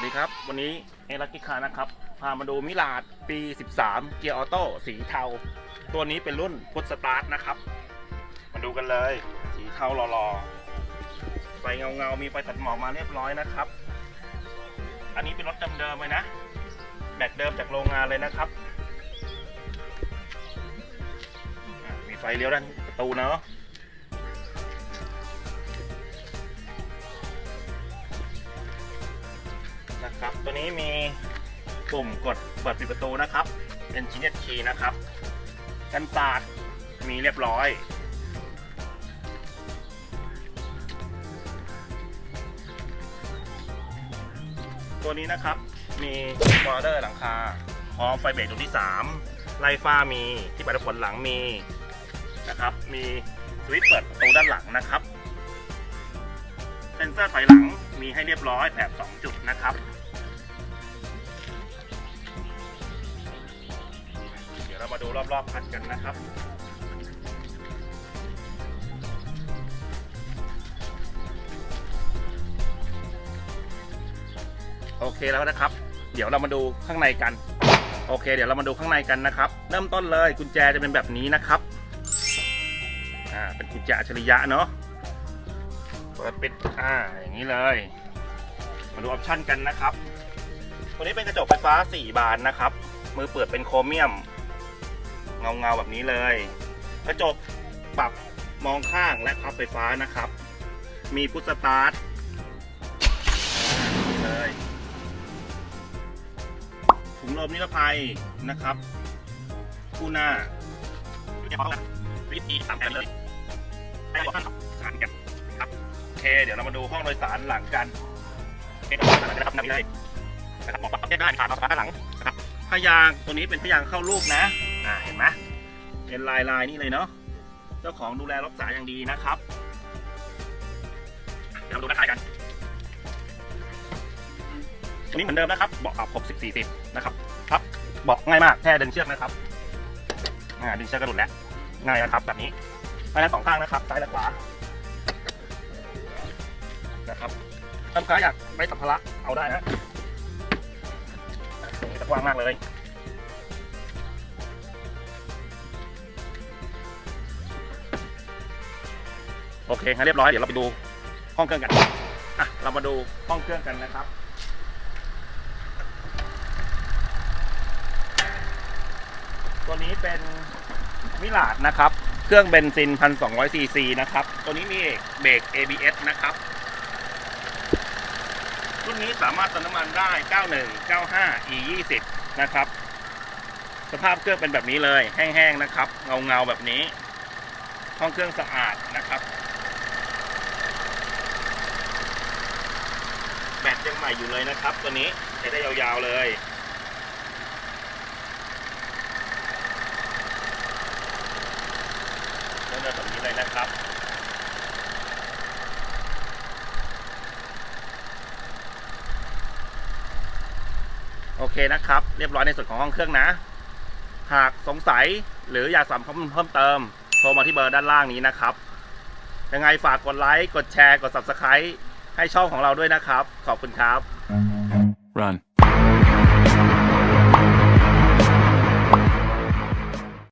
วัสดีครับ วันนี้เอลักกิคานะครับ พามาดูมิลาดปี 13 เกียร์ออโต้สีเทา ตัวนี้เป็นรุ่นพุทสตาร์ทนะครับ มาดูกันเลย สีเทาหล่อๆไฟเงาๆ มีไฟตัดหมอกมาเรียบร้อยนะครับ อันนี้เป็นรถเดิมๆเลยนะ แบตเดิมจากโรงงานเลยนะครับ มีไฟเลี้ยวด้านประตูเนาะ ครับตัวนี้มีปุ่มกดเปิดปิดประตูนะครับ เป็นชิ้นเน็ตคีย์นะครับ กันศาสมีเรียบร้อย ตัวนี้นะครับมีบอร์เดอร์หลังคาพร้อมไฟเบรกดวงที่ 3 ไล่ฟ้ามีที่ปัดผลหลังมีนะครับ มีสวิตช์เปิดประตูด้านหลังนะครับเซนเซอร์ถอยหลังมีให้เรียบร้อยแถบ2จุดนะครับ มาดูรอบๆคันกันนะครับโอเคแล้วนะครับ เดี๋ยวเรามาดูข้างในกัน โอเค เดี๋ยวเรามาดูข้างในกันนะครับ เริ่มต้นเลยกุญแจจะเป็นแบบนี้นะครับอ่าเป็นกุญแจอัจฉริยะเนาะเปิดปิดอ่าอย่างนี้เลย มาดูออปชั่นกันนะครับตัวนี้เป็นกระจกไฟฟ้า 4 บานนะครับ มือเปิดเป็นโครเมียม เงาเงาแบบนี้เลย กระจกปรับมองข้างและพับไฟฟ้านะครับ มีพุทสตาร์ทนี่เลยถุงลมนิรภัยนะครับ คู่หน้าวิธีสามแผ่นเลยให้บอกท่าสามแผ่นครับโอเค เดี๋ยวเรามาดูห้องโดยสารหลังกันเคห้องโดยสารนะครับนำนี้เลยนะครับบอกปรับแยกได้ขาดมาด้านหลังนะครับพยางตัวนี้เป็นพยางเข้ารูปนะ อ่าเห็นไหมเป็นลายลายนี่เลยเนาะเจ้าของดูแลรักษาอย่างดีนะครับเดี๋ยวเราดูราคากันตัวนี้เหมือนเดิมนะครับเบาะปรับ60 40นะครับครับเบาะง่ายมากแค่ดึงเชือกนะครับอ่าดึงเชือกกระดุดแล้วง่ายนะครับแบบนี้ไปทั้งสองข้างนะครับซ้ายและขวานะครับถ้าลูกค้าอยากไปสัมภาระเอาได้นะตรงนี้จะกว้างมากเลย โอเคงั้นเรียบร้อยเดี๋ยวเราไปดูห้องเครื่องกันอะเรามาดูห้องเครื่องกันนะครับตัวนี้เป็นมิลาดนะครับ เครื่องเบนซิน 1,200ซีซีนะครับ ตัวนี้มีเบรก ABS นะครับ รุ่นนี้สามารถเติมน้ำมันได้ 91 95 E 20 นะครับ สภาพเครื่องเป็นแบบนี้เลย แห้งๆนะครับ เงาๆแบบนี้ ห้องเครื่องสะอาดนะครับ แบตยังใหม่อยู่เลยนะครับ ตัวนี้ใช้ได้ยาวๆเลยเริ่มแบบนี้เลยนะครับโอเคนะครับ เรียบร้อยในส่วนของห้องเครื่องนะ หากสงสัยหรืออยากสอบข้อมูลเพิ่มเติม โทรมาที่เบอร์ด้านล่างนี้นะครับ ยังไงฝากกดไลค์ กดแชร์ กด Subscribe ให้ช่องของเราด้วยนะครับ ขอบคุณครับ Run.